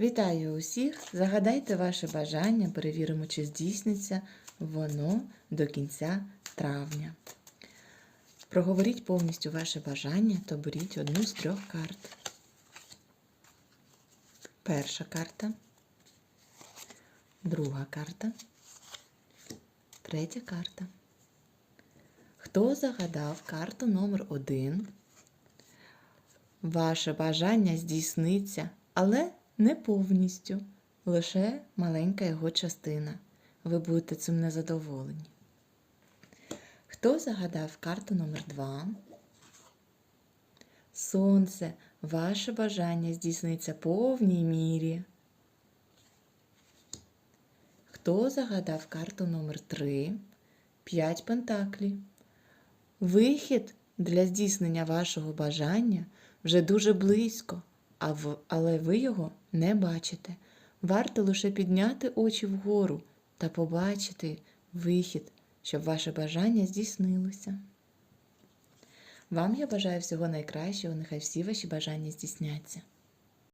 Вітаю усіх! Загадайте ваше бажання, перевіримо, чи здійсниться воно до кінця травня. Проговоріть повністю ваше бажання та беріть одну з трьох карт. Перша карта, друга карта, третя карта. Хто загадав карту номер один? Ваше бажання здійсниться, але не повністю, лише маленька його частина. Ви будете цим незадоволені. Хто загадав карту номер 2? Сонце, ваше бажання здійсниться повній мірі. Хто загадав карту номер 3? 5 пентаклів. Вихід для здійснення вашого бажання вже дуже близько, але ви його не бачите. Варто лише підняти очі вгору та побачити вихід, щоб ваше бажання здійснилося. Вам я бажаю всього найкращого, нехай всі ваші бажання здійсняться.